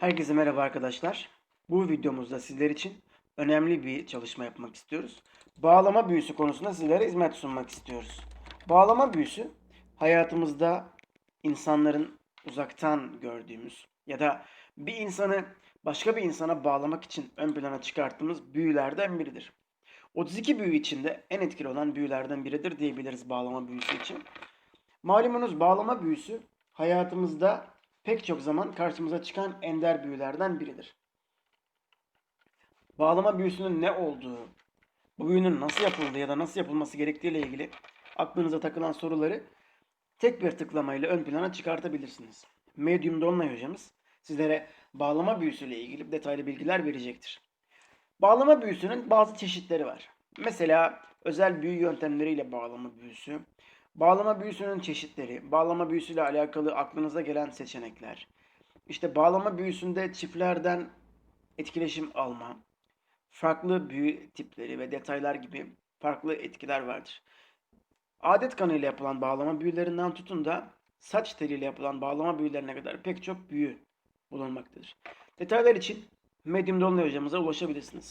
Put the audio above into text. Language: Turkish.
Herkese merhaba arkadaşlar. Bu videomuzda sizler için önemli bir çalışma yapmak istiyoruz. Bağlama büyüsü konusunda sizlere hizmet sunmak istiyoruz. Bağlama büyüsü hayatımızda insanların uzaktan gördüğümüz ya da bir insanı başka bir insana bağlamak için ön plana çıkarttığımız büyülerden biridir. 32 büyü içinde en etkili olan büyülerden biridir diyebiliriz bağlama büyüsü için. Malumunuz bağlama büyüsü hayatımızda pek çok zaman karşımıza çıkan ender büyülerden biridir. Bağlama büyüsünün ne olduğu, bu büyünün nasıl yapıldığı ya da nasıl yapılması gerektiği ile ilgili aklınıza takılan soruları tek bir tıklamayla ön plana çıkartabilirsiniz. Medium Dolunay hocamız sizlere bağlama büyüsüyle ilgili detaylı bilgiler verecektir. Bağlama büyüsünün bazı çeşitleri var. Mesela özel büyü yöntemleriyle bağlama büyüsü, bağlama büyüsünün çeşitleri, bağlama büyüsüyle alakalı aklınıza gelen seçenekler, işte bağlama büyüsünde çiftlerden etkileşim alma, farklı büyü tipleri ve detaylar gibi farklı etkiler vardır. Adet kanıyla yapılan bağlama büyülerinden tutun da saç teliyle yapılan bağlama büyülerine kadar pek çok büyü bulunmaktadır. Detaylar için Medium Dolunay hocamıza ulaşabilirsiniz.